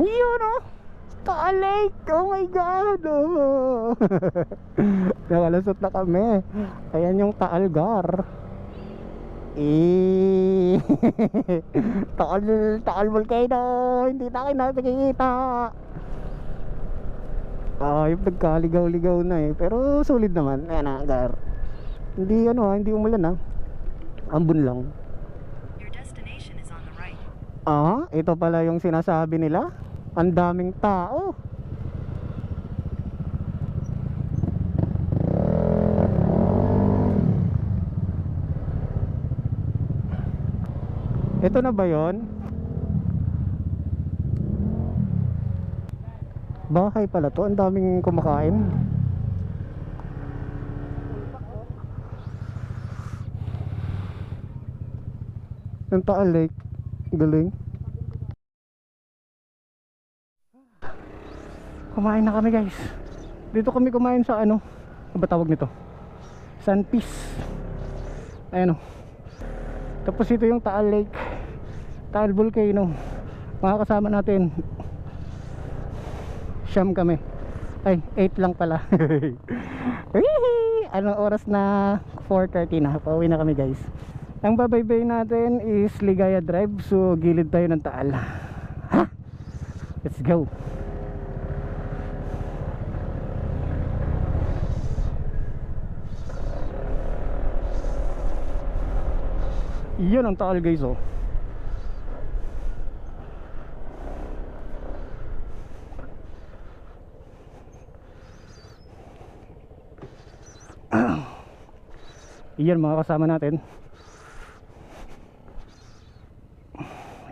Yun oh! Taal Lake! Oh my God! Oh. Nakalusot na kami. Ayan yung Taalgar. Eh, Taal, Taal Volcano! Hindi na kayo nakikita! Ah, yung nagkaligaw-ligaw na eh. Pero solid naman. Ayan na, Gar. Hindi ano ah, hindi umulan ah. Ambon lang. Your destination is on the right. Ah, ito pala yung sinasabi nila. Ang daming tao. Ito na ba yon? Bahay pala to. Ang daming kumakain. Yung Taal Lake. Galing. Kumain na kami guys. Dito kami kumain sa ano? Ano ba tawag nito? Sun Peace. Ayan o. Tapos ito yung Taal Lake. Taal Volcano. Mga kasama natin. Siyam kami. Ay, 8 lang pala. Anong oras na? 4.30 na. Pauwi na kami guys. Ang babaybay natin is Ligaya Drive. So, gilid tayo ng Taal. Ha? Let's go. Yun ang taal guys oh. Iyan mga kasama natin.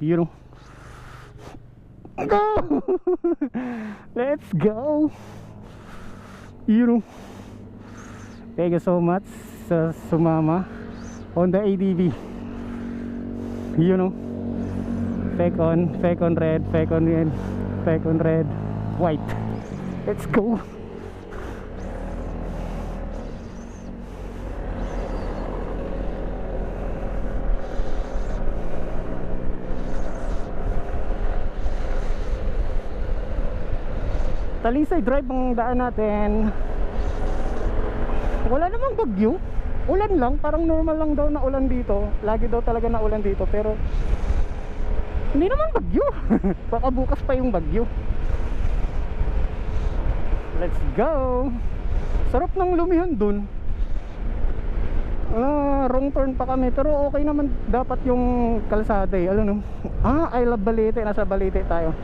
Yun oh. Let's go! Yun oh. Thank you so much sa sumama on the ADV you know? Fake on fake on red fake on red fake on red white. Let's go. Talisay Drive ang daan natin. Wala namang bagyo ulan lang parang normal lang daw na ulan dito. Lagi daw talaga na ulan dito pero hindi naman bagyo. Baka bukas pa yung bagyo. Let's go! Sarap ng lumihan dun. Ah, wrong turn pa kami pero okay naman dapat yung kalsada eh. Alam no ah I love Balite nasa Balite tayo.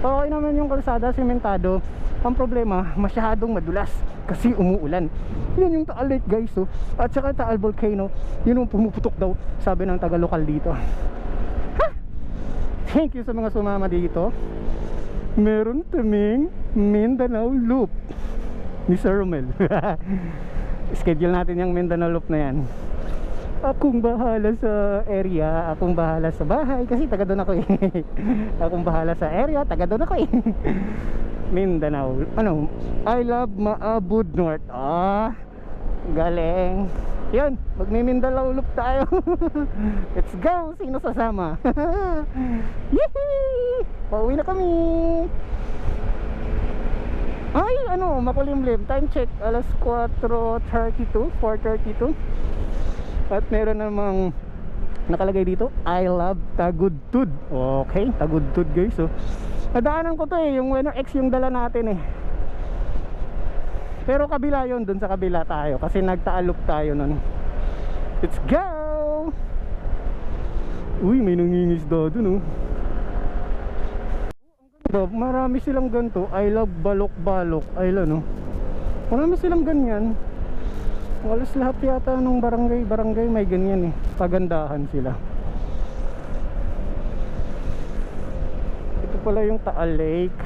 Okay naman yung kalsada simentado ang problema masyadong madulas kasi umuulan. Yun yung Taal Lake guys oh. at saka Taal Volcano yun yung pumuputok daw sabi ng taga lokal dito. Ha! thank you sa mga sumama dito. Meron kaming Mindanao Loop. Ni Sir Romel. Schedule natin yung Mindanao Loop na yan. Akong bahala sa area akong bahala sa bahay kasi taga doon ako eh. Akong bahala sa area taga doon ako eh Mindanao. Ano? I love Maabud North. Ah galing. Yun magmi-Mindanao loop tayo. Let's go! Sino sasama? Yehey pauwi na kami. Ay ano makulimlim. Time check alas 4.32 4.32 at meron namang nakalagay dito I love Tagudtud. Okay Tagudtud guys oh nadaanan ko to eh yung Winner X yung dala natin eh. Pero kabila yun dun sa kabila tayo kasi nagtaalok tayo nun. Let's go! Uy may nangingisda dun oh. Ganda, marami silang ganto. I love balok balok ay no marami silang ganyan. Walas lahat yata nung barangay barangay may ganyan eh. Pagandahan sila pala yung Taal Lake.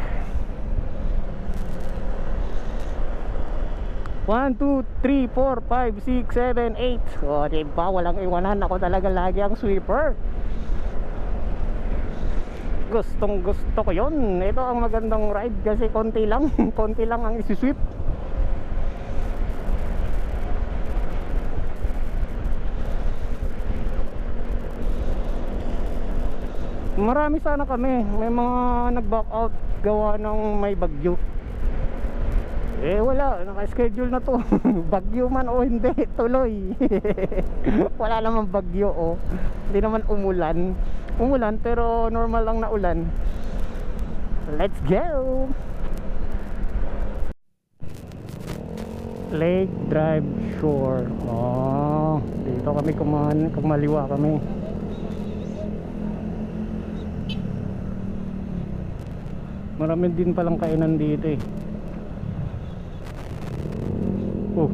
1, 2, 3, 4, 5, 6, 7, 8 O diba walang iwanan. Ako talaga lagi ang sweeper. Gustong gusto ko yun. Ito ang magandang ride kasi konti lang. Konti lang ang isi-sweep Marami sana kami. May mga nag-back out gawa ng may bagyo. Eh wala, naka-schedule na to. bagyo man o hindi, tuloy. wala naman bagyo o. Hindi naman umulan. Umulan pero normal lang na ulan. Let's go! Lake Drive Shore. Oh, dito kami kumahan, kumaliwa kami. Marami din palang kainan dito eh. Oh,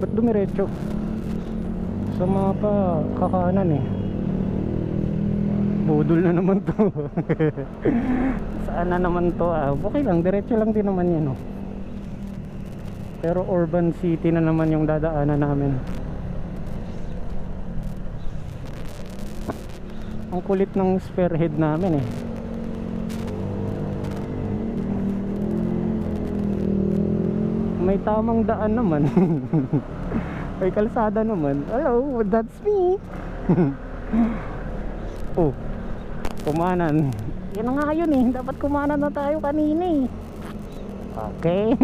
ba't dumiretso? Sa mapa, kakanan eh. Budol na naman to. Saan na naman to ah? Okay lang, diretso lang din naman yan oh. Pero urban city na naman yung dadaanan namin. Ang kulit ng spearhead namin eh. May tamang daan naman. May kalsada naman. Hello, that's me. oh, kumanan. Na nga yun eh. Dapat kumanan na tayo kanina eh. Okay.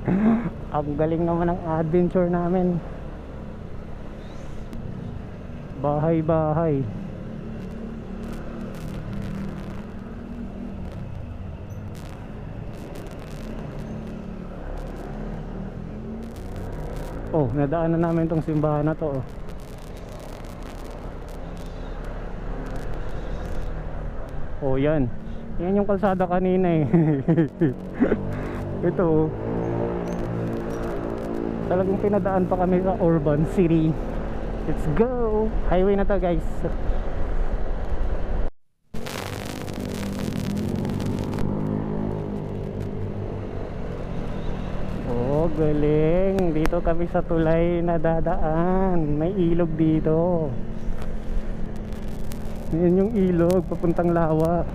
Ang galing naman ng adventure namin. Bahay-bahay. Oh, nadaanan namin tong simbahan na to. Oh. Oh, yan. Yan yung kalsada kanina eh. Ito oh. Talagang pinadaan pa kami sa urban city. Let's go! Highway na to guys. Galing. Dito kami sa tulay na dadaan. May ilog dito. Yan yung ilog papuntang lawa.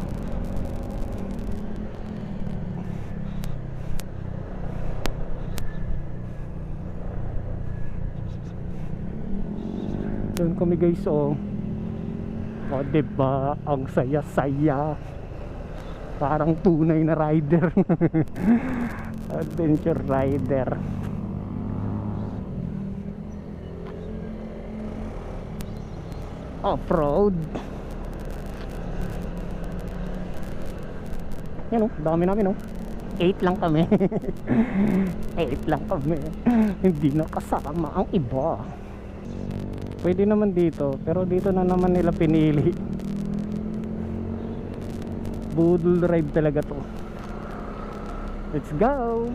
Doon kami guys oh. O diba ang saya-saya. Parang tunay na rider. Adventure rider. Off-road. Yan oh, dami namin oh. 8 lang kami. 8 lang kami. Hindi na kasama ang iba. Pwede naman dito, pero dito na naman nila pinili. Budol drive talaga to. Let's go!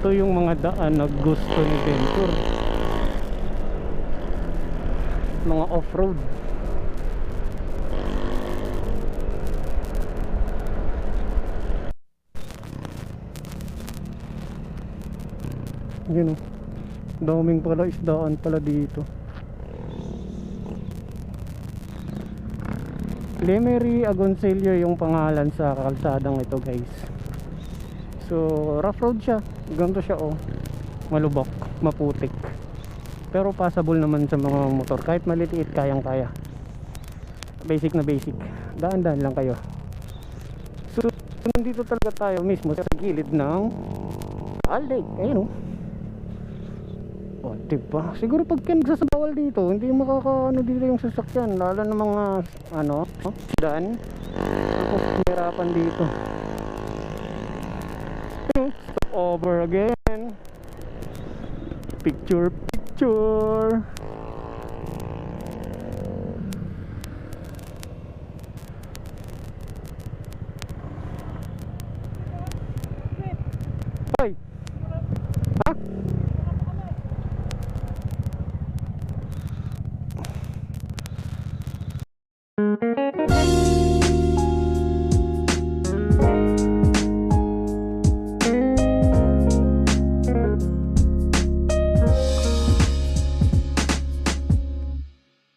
Ito yung mga daan na gusto ni Venture mga off-road. Yun o daming pala isdaan pala dito. Lemery Agoncillo yung pangalan sa kalsadang ito guys So, rough road siya. Ganito siya oh. Malubok, maputik. Pero passable naman sa mga motor. Kahit maliliit, kayang-kaya. Basic na basic. Daan-daan lang kayo. So, nandito talaga tayo mismo sa gilid ng Lake. Ayun oh. O, diba? Siguro pag nagsasabawal dito, hindi makakaano dito yung sasakyan. Lalo ng mga, ano, sedan. Tapos, hirapan dito. Over again. Picture, picture. Hoy! Ha? Ah.